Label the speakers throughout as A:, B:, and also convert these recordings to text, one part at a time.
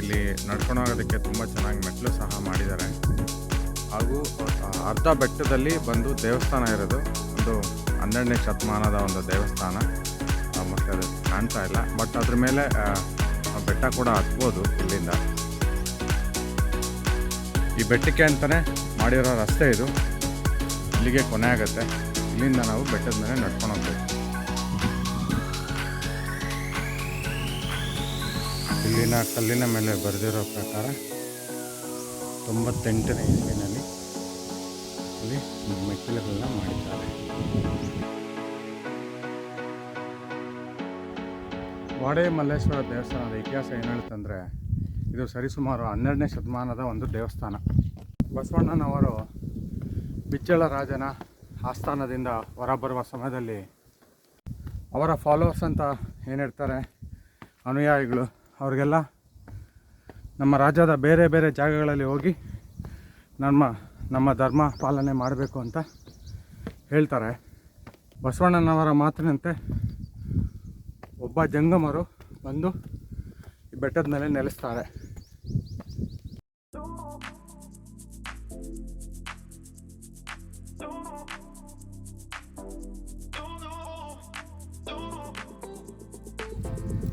A: ಇಲ್ಲಿ ನಡ್ಕೊಂಡು ಹೋಗೋದಕ್ಕೆ ತುಂಬ ಚೆನ್ನಾಗಿ ಮೆಟ್ಲು ಸಹ ಮಾಡಿದ್ದಾರೆ. ಹಾಗೂ ಅರ್ಧ ಬೆಟ್ಟದಲ್ಲಿ ಬಂದು ದೇವಸ್ಥಾನ ಇರೋದು. ಒಂದು ಹನ್ನೆರಡನೇ ಶತಮಾನದ ಒಂದು ದೇವಸ್ಥಾನ. ಮತ್ತು ಅದು ಕಾಣ್ತಾ ಇಲ್ಲ. ಬಟ್ ಅದ್ರ ಮೇಲೆ ಬೆಟ್ಟ ಕೂಡ ಹತ್ಬೋದು ಇಲ್ಲಿಂದ. ಈ ಬೆಟ್ಟಕ್ಕೆ ಅಂತಲೇ ಮಾಡಿರೋ ರಸ್ತೆ ಇದು. ಇಲ್ಲಿಗೆ ಕೊನೆ ಆಗುತ್ತೆ. ಇಲ್ಲಿಂದ ನಾವು ಬೆಟ್ಟದ ಮೇಲೆ ನಡ್ಕೊಂಡು ಹೋಗ್ಬೇಕು ಇಲ್ಲಿನ ಕಲ್ಲಿನ ಮೇಲೆ ಬರೆದಿರೋ ಪ್ರಕಾರ ತೊಂಬತ್ತೆಂಟನೇ ಇಸ್ವಿನಲ್ಲಿ ಇಲ್ಲಿ ಮೆಟ್ಟಿಲುಗಳನ್ನ ಮಾಡಿದ್ದಾರೆ. ವಾಡೆ ಮಲ್ಲೇಶ್ವರ ದೇವಸ್ಥಾನದ ಇತಿಹಾಸ ಏನು ಹೇಳುತ್ತಂದರೆ ಇದು ಸರಿಸುಮಾರು ಹನ್ನೆರಡನೇ ಶತಮಾನದ ಒಂದು ದೇವಸ್ಥಾನ. ಬಸವಣ್ಣನವರು ಬಿಚ್ಚಳ ರಾಜನ ಆಸ್ಥಾನದಿಂದ ಹೊರಬರುವ ಸಮಯದಲ್ಲಿ ಅವರ ಫಾಲೋವರ್ಸ್ ಅಂತ ಏನಿರ್ತಾರೆ ಅನುಯಾಯಿಗಳು ಅವ್ರಿಗೆಲ್ಲ ನಮ್ಮ ರಾಜ್ಯದ ಬೇರೆ ಬೇರೆ ಜಾಗಗಳಲ್ಲಿ ಹೋಗಿ ನಮ್ಮ ನಮ್ಮ ಧರ್ಮ ಪಾಲನೆ ಮಾಡಬೇಕು ಅಂತ ಹೇಳ್ತಾರೆ. ಬಸವಣ್ಣನವರ ಮಾತಿನಂತೆ ಒಬ್ಬ ಜಂಗಮರು ಬಂದು ಈ ಬೆಟ್ಟದ ಮೇಲೆ ನೆಲೆಸ್ತಾರೆ.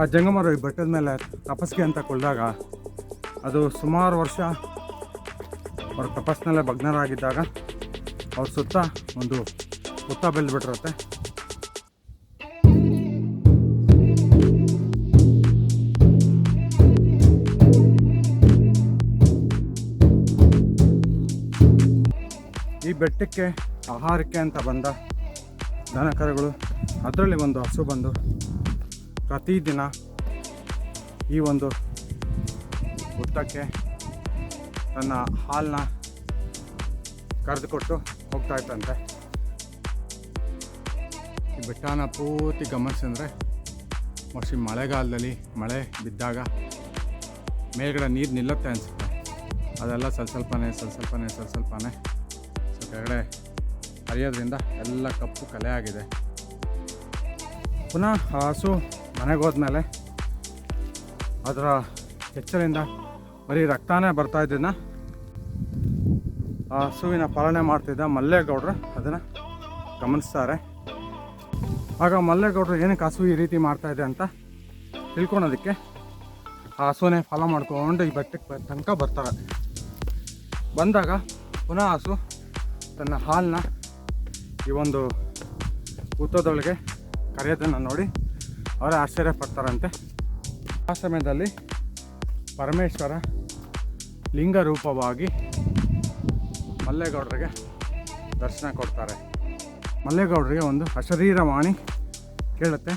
A: ಆ ಜಂಗಮರು ಈ ಬೆಟ್ಟದ ಮೇಲೆ ತಪಸ್ಸಿಗೆ ಅಂತ ಕೊಲ್ದಾಗ ಅದು ಸುಮಾರು ವರ್ಷ ಅವ್ರ ತಪಸ್ಸಿನಲ್ಲೇ ಭಗ್ನರಾಗಿದ್ದಾಗ ಅವ್ರ ಸುತ್ತ ಒಂದು ಹುತ್ತ ಬೆಳೆದ್ಬಿಟ್ಟಿರುತ್ತೆ. ಈ ಬೆಟ್ಟಕ್ಕೆ ಆಹಾರಕ್ಕೆ ಅಂತ ಬಂದ ದನಕರುಗಳು, ಅದರಲ್ಲಿ ಒಂದು ಹಸು ಬಂದು ಪ್ರತಿದಿನ ಈ ಒಂದು ಹುತ್ತಕ್ಕೆ ತನ್ನ ಹಾಲನ್ನ ಕರೆದುಕೊಟ್ಟು ಹೋಗ್ತಾ ಇತ್ತಂತೆ ಈ ಬೆಟ್ಟನ ಪೂರ್ತಿ ಗಮನಿಸಿದ್ರೆ ಮೋಸ್ಟ್ಲಿ ಮಳೆಗಾಲದಲ್ಲಿ ಮಳೆ ಬಿದ್ದಾಗ ಮೇಲ್ಗಡೆ ನೀರು ನಿಲ್ಲುತ್ತೆ ಅನಿಸುತ್ತೆ. ಅದೆಲ್ಲ ಸ್ವಲ್ಪ ಸ್ವಲ್ಪನೇ ಸ್ವಲ್ಪ ಸ್ವಲ್ಪನೇ ಸ್ವಲ್ಪ ಸ್ವಲ್ಪನೇ. ಸೊ ಕೆಳಗಡೆ ಹರಿಯೋದ್ರಿಂದ ಎಲ್ಲ ಕಪ್ಪು ಕಲೆ ಆಗಿದೆ. ಪುನಃ ಹಸು ಮನೆಗೆ ಹೋದ್ಮೇಲೆ ಅದರ ಎಚ್ಚರಿಂದ ಬರೀ ರಕ್ತಾನೇ ಬರ್ತಾ ಇದ್ದಿದ್ದ ಆ ಹಸುವಿನ ಪಾಲನೆ ಮಾಡ್ತಿದ್ದ ಮಲ್ಲೇಗೌಡರು ಅದನ್ನು ಗಮನಿಸ್ತಾರೆ. ಆಗ ಮಲ್ಲೇಗೌಡರು ಏನಕ್ಕೆ ಹಸು ಈ ರೀತಿ ಮಾಡ್ತಾ ಇದೆ ಅಂತ ತಿಳ್ಕೊಳೋದಕ್ಕೆ ಆ ಹಸುವನ್ನೇ ಫಾಲೋ ಮಾಡ್ಕೊಂಡು ಈ ಬೆಟ್ಟಕ್ಕೆ ತನಕ ಬರ್ತಾರೆ. ಬಂದಾಗ ಪುನಃ ಹಸು ತನ್ನ ಹಾಲನ್ನ ಈ ಒಂದು ಹುತ್ತದೊಳಗೆ ಕರೆಯೋದನ್ನು ನೋಡಿ ಅವರೇ ಆಶ್ಚರ್ಯ ಪಡ್ತಾರಂತೆ. ಆ ಸಮಯದಲ್ಲಿ ಪರಮೇಶ್ವರ ಲಿಂಗ ರೂಪವಾಗಿ ಮಲ್ಲೇಗೌಡರಿಗೆ ದರ್ಶನ ಕೊಡ್ತಾರೆ. ಮಲ್ಲೇಗೌಡರಿಗೆ ಒಂದು ಅಶರೀರವಾಣಿ ಕೇಳುತ್ತೆ.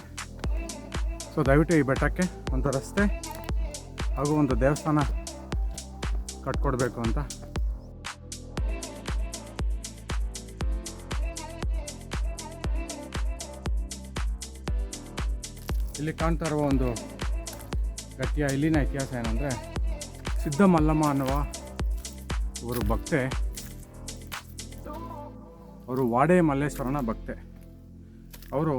A: ಸೊ ದಯವಿಟ್ಟು ಈ ಬೆಟ್ಟಕ್ಕೆ ಒಂದು ರಸ್ತೆ ಹಾಗೂ ಒಂದು ದೇವಸ್ಥಾನ ಕಟ್ಕೊಡ್ಬೇಕು ಅಂತ ಇಲ್ಲಿ ಕಾಣ್ತಾ ಇರುವ ಒಂದು ಗತಿಯ ಇಲ್ಲಿನ ಇತಿಹಾಸ ಏನಂದರೆ ಸಿದ್ಧ ಮಲ್ಲಮ್ಮ ಅನ್ನುವ ಇವರು ಭಕ್ತೆ. ಅವರು ವಾಡೆ ಮಲ್ಲೇಶ್ವರನ ಭಕ್ತೆ. ಅವರು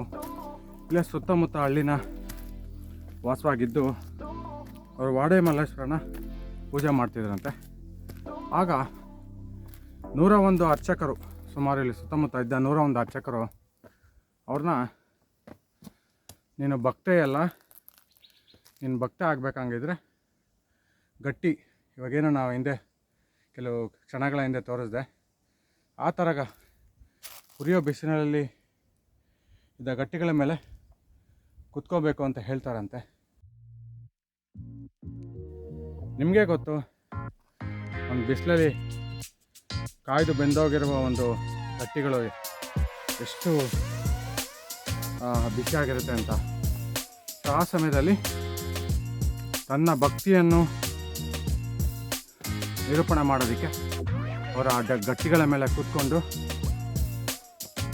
A: ಇಲ್ಲೇ ಸುತ್ತಮುತ್ತ ಹಳ್ಳಿನ ವಾಸವಾಗಿದ್ದು ಅವರು ವಾಡೆ ಮಲ್ಲೇಶ್ವರನ ಪೂಜೆ ಮಾಡ್ತಿದ್ರಂತೆ. ಆಗ ನೂರ ಒಂದು ಅರ್ಚಕರು, ಸುಮಾರು ಇಲ್ಲಿ ಸುತ್ತಮುತ್ತ ಇದ್ದ ನೂರ ಒಂದು ಅರ್ಚಕರು ಅವ್ರನ್ನ ನೀನು ಭಕ್ತೆಯಲ್ಲ ನೀನು ಭಕ್ತ ಆಗಬೇಕಂಗಿದ್ರೆ ಗಟ್ಟಿ. ಇವಾಗೇನೋ ನಾವು ಹಿಂದೆ ಕೆಲವು ಕ್ಷಣಗಳ ಹಿಂದೆ ತೋರಿಸ್ದೆ. ಆ ಥರಗ ಉರಿಯೋ ಬಿಸಿಲಿನಲ್ಲಿ ಇದ್ದ ಗಟ್ಟಿಗಳ ಮೇಲೆ ಕುತ್ಕೋಬೇಕು ಅಂತ ಹೇಳ್ತಾರಂತೆ. ನಿಮಗೆ ಗೊತ್ತು, ಒಂದು ಬಿಸಿಲಲ್ಲಿ ಕಾಯ್ದು ಬೆಂದೋಗಿರುವ ಒಂದು ಗಟ್ಟಿಗಳು ಎಷ್ಟು ಆ, ಬಿಸಿಯಾಗಿರುತ್ತೆ ಅಂತ. ಸೊ ಆ ಸಮಯದಲ್ಲಿ ತನ್ನ ಭಕ್ತಿಯನ್ನು ನಿರೂಪಣೆ ಮಾಡೋದಕ್ಕೆ ಅವರ ಅಡ್ಡ ಗಟ್ಟಿಗಳ ಮೇಲೆ ಕೂತ್ಕೊಂಡು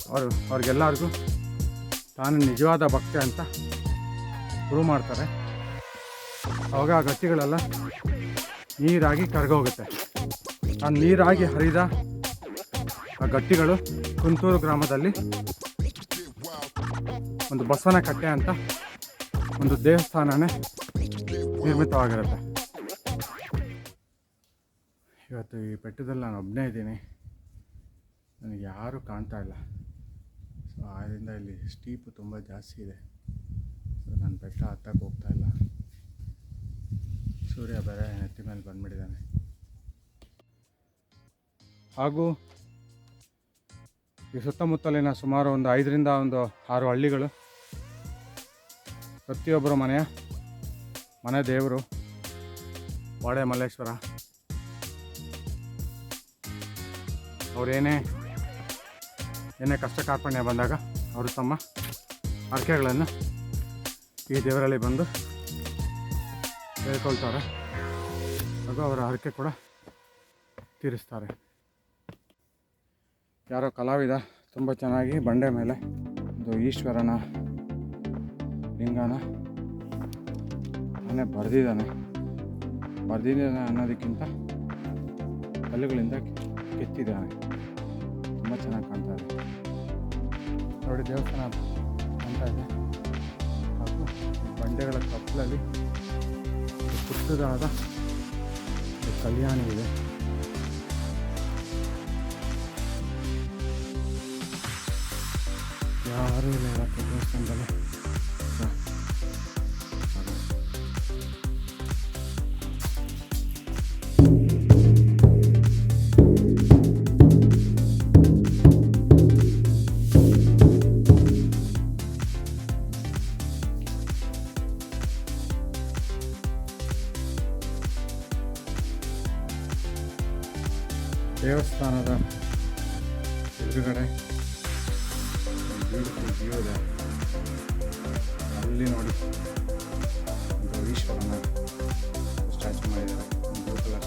A: ಅವರು ಅವ್ರಿಗೆಲ್ಲರಿಗೂ ತಾನು ನಿಜವಾದ ಭಕ್ತಿ ಅಂತ ಪ್ರೂವ್ ಮಾಡ್ತಾರೆ. ಅವಾಗ ಆ ಗಟ್ಟಿಗಳೆಲ್ಲ ನೀರಾಗಿ ಕರಗೋಗುತ್ತೆ. ಆ ನೀರಾಗಿ ಹರಿದ ಆ ಗಟ್ಟಿಗಳು ಕುಂತೂರು ಗ್ರಾಮದಲ್ಲಿ ಒಂದು ಬಸವನ ಕಟ್ಟೆ ಅಂತ ಒಂದು ದೇವಸ್ಥಾನನೇ ನಿರ್ಮಿತವಾಗಿರುತ್ತೆ. ಇವತ್ತು ಈ ಬೆಟ್ಟದಲ್ಲಿ ನಾನು ಒಬ್ಬನೇ ಇದ್ದೀನಿ. ನನಗೆ ಯಾರೂ ಕಾಣ್ತಾ ಇಲ್ಲ. ಸೊ ಆದ್ದರಿಂದ ಇಲ್ಲಿ ಸ್ಟೀಪು ತುಂಬ ಜಾಸ್ತಿ ಇದೆ. ಸೊ ನಾನು ಬೆಟ್ಟ ಹತ್ತಕ್ಕೆ ಹೋಗ್ತಾ ಇಲ್ಲ. ಸೂರ್ಯ ಬೇರೆ ನೆತ್ತಿ ಮೇಲೆ ಬಂದ್ಬಿಟ್ಟಿದ್ದಾನೆ. ಹಾಗೂ ಈ ಸುತ್ತಮುತ್ತಲಿನ ಸುಮಾರು ಒಂದು ಐದರಿಂದ ಒಂದು ಆರು ಹಳ್ಳಿಗಳು ಪ್ರತಿಯೊಬ್ಬರ ಮನೆಯ, ಮನೆ ದೇವರು, ವಾಡೆ ಮಲ್ಲೇಶ್ವರ ಅವರೇನೇ ಏನೇ ಕಷ್ಟ ಕಾರ್ಪಣ್ಯ ಬಂದಾಗ ಅವರು ತಮ್ಮ ಹರಕೆಗಳನ್ನು ಈ ದೇವರಲ್ಲಿ ಬಂದು ಹೇಳ್ಕೊಳ್ತಾರೆ. ಹಾಗೂ ಅವರ ಹರಕೆ ಕೂಡ ತೀರಿಸ್ತಾರೆ. ಯಾರೋ ಕಲಾವಿದ ತುಂಬ ಚೆನ್ನಾಗಿ ಬಂಡೆ ಮೇಲೆ ಒಂದು ಈಶ್ವರನ ಲಿಂಗನ? ಮನೆ ಬರೆದಿದ್ದಾನೆ. ಬರೆದಿದ್ದಾನೆ ಅನ್ನೋದಕ್ಕಿಂತ ಕಲ್ಲುಗಳಿಂದ ಕೆತ್ತಿದ್ದಾನೆ. ತುಂಬ ಚೆನ್ನಾಗಿ ಕಾಣ್ತಾ ಇದೆ. ನೋಡಿ ದೇವಸ್ಥಾನ ಕಾಣ್ತಾ ಇದೆ. ಹಾಗೂ ಬಂಡೆಗಳ ಕಪ್ಪಲಲ್ಲಿ ಪುಟ್ಟದಾದ ಕಲ್ಯಾಣ ಇದೆ. ಯಾರೂ ಇಲ್ಲ ದೇವಸ್ಥಾನದಲ್ಲಿ. ಎದುರುಗಡೆ ಬ್ಯೂಟಿಫುಲ್ ವ್ಯೂ ಇದೆ. ಅಲ್ಲಿ ನೋಡಿ. ಗೌರೀಶ್ವರನ ಸ್ಟ್ಯಾಚು ಮಾಡಿದ್ದಾರೆ. ಬ್ಲೂ ಕಲರ್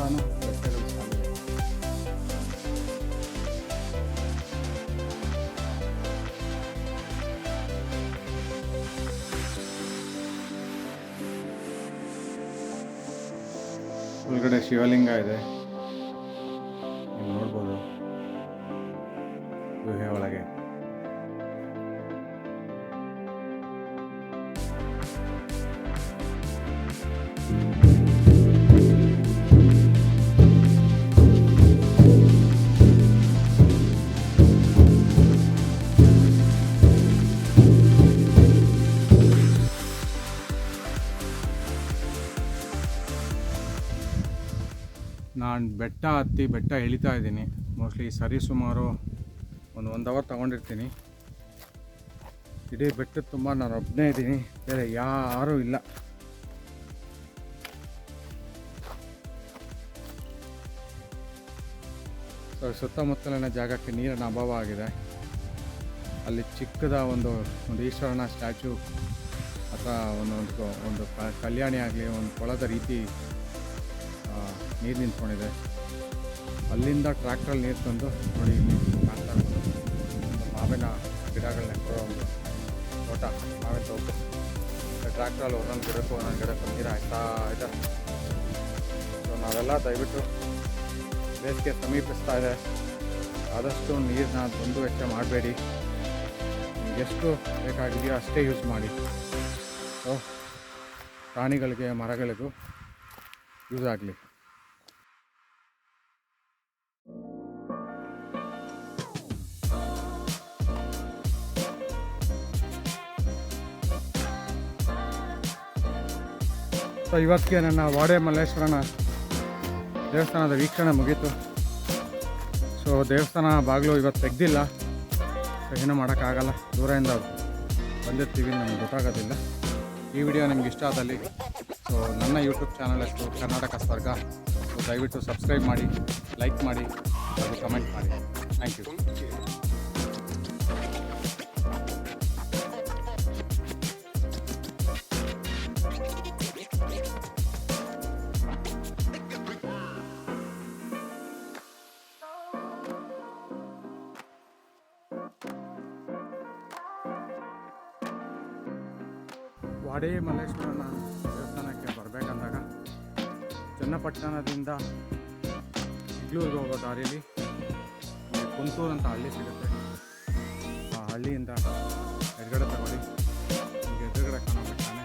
A: ಶೀಟ್ ಒಳಗಡೆ ಶಿವಲಿಂಗ ಇದೆ. ನೀವು ನೋಡ್ಬೋದು. ಗುಹೆ ಒಳಗೆ. ನಾನು ಬೆಟ್ಟ ಹತ್ತಿ ಬೆಟ್ಟ ಇಳಿತಾ ಇದ್ದೀನಿ. ಮೋಸ್ಟ್ಲಿ ಸರಿ ಸುಮಾರು ಒಂದು ಒಂದು ಅವರ್ ತೊಗೊಂಡಿರ್ತೀನಿ. ಇಡೀ ಬೆಟ್ಟದ ತುಂಬ ನಾನು ಒಬ್ಬನೇ ಇದ್ದೀನಿ. ಬೇರೆ ಯಾರೂ ಇಲ್ಲ. ಸೊ ಸುತ್ತಮುತ್ತಲಿನ ಜಾಗಕ್ಕೆ ನೀರಿನ ಅಭಾವ ಆಗಿದೆ. ಅಲ್ಲಿ ಚಿಕ್ಕದ ಒಂದು ಒಂದು ಈಶ್ವರನ ಸ್ಟ್ಯಾಚು ಅಥವಾ ಒಂದು ಕ- ಕಲ್ಯಾಣಿ ಆಗಲಿ, ಒಂದು ಕೊಳದ ರೀತಿ ನೀರು ನಿಂತ್ಕೊಂಡಿದೆ. ಅಲ್ಲಿಂದ ಟ್ರ್ಯಾಕ್ಟ್ರಲ್ಲಿ ನೀರು ತಂದು ನೋಡಿ ಕಾಣ್ತಾ ಮಾವಿನ ಗಿಡಗಳು ನೆಟ್ಟಿರೋ ಒಂದು ತೋಟ, ಮಾವಿನ ತೋಟ. ಟ್ರ್ಯಾಕ್ಟ್ರಲ್ಲಿ ಒಂದೊಂದು ಗಿಡಕ್ಕೂ ಒಂದೊಂದು ಗಿಡಕ್ಕೂ ನೀರು ಹಾಕ್ತಾ ಇದ್ದಾರೆ ಸೊ ನಾವೆಲ್ಲ ದಯವಿಟ್ಟು ಬೇಸಿಗೆ ಸಮೀಪಿಸ್ತಾ ಇದೆ. ಆದಷ್ಟು ನೀರನ್ನ ಒಂದು ವೆಚ್ಚ ಮಾಡಬೇಡಿ. ಎಷ್ಟು ಬೇಕಾಗಿದೆಯೋ ಅಷ್ಟೇ ಯೂಸ್ ಮಾಡಿ. ಸೊ ಪ್ರಾಣಿಗಳಿಗೆ ಮರಗಳಿಗೂ ಯೂಸ್ ಆಗಲಿ. ಸೊ ಇವತ್ತಿಗೆ ನನ್ನ ವಾಡೆ ಮಲ್ಲೇಶ್ವರನ ದೇವಸ್ಥಾನದ ವೀಕ್ಷಣೆ ಮುಗೀತು. ಸೊ ದೇವಸ್ಥಾನ ಬಾಗಿಲು ಇವತ್ತು ತೆಗ್ದಿಲ್ಲ. ಸೊ ಏನೂ ಮಾಡೋಕ್ಕಾಗಲ್ಲ. ದೂರದಿಂದ ಬಂದಿರ್ತೀವಿ, ನಮಗೆ ಗೊತ್ತಾಗೋದಿಲ್ಲ. ಈ ವಿಡಿಯೋ ನಿಮ್ಗೆ ಇಷ್ಟ ಆದಲ್ಲಿ ಸೊ ನನ್ನ ಯೂಟ್ಯೂಬ್ ಚಾನಲ್ ಅಷ್ಟು ಕರ್ನಾಟಕ ಸ್ವರ್ಗ ಸೊ ದಯವಿಟ್ಟು ಸಬ್ಸ್ಕ್ರೈಬ್ ಮಾಡಿ ಲೈಕ್ ಮಾಡಿ ಕಮೆಂಟ್ ಮಾಡಿ. ಥ್ಯಾಂಕ್ ಯು ವಾಡೇ ಮಲ್ಲೇಶ್ವರನ ದೇವಸ್ಥಾನಕ್ಕೆ ಬರಬೇಕಂದಾಗ ಚನ್ನಪಟ್ಟಣದಿಂದ ಇಗ್ಲೂರಿಗೆ ಹೋಗೋ ದಾರಿಯಲ್ಲಿ ಕುಂತೂರು ಅಂತ ಹಳ್ಳಿ ಸಿಗುತ್ತೆ. ಆ ಹಳ್ಳಿಯಿಂದ ಎದುರುಗಡೆ ತಗೊಳ್ಳಿ. ನಿಮಗೆ ಎದುರುಗಡೆ ಕಾಣಬೇಕಾನೆ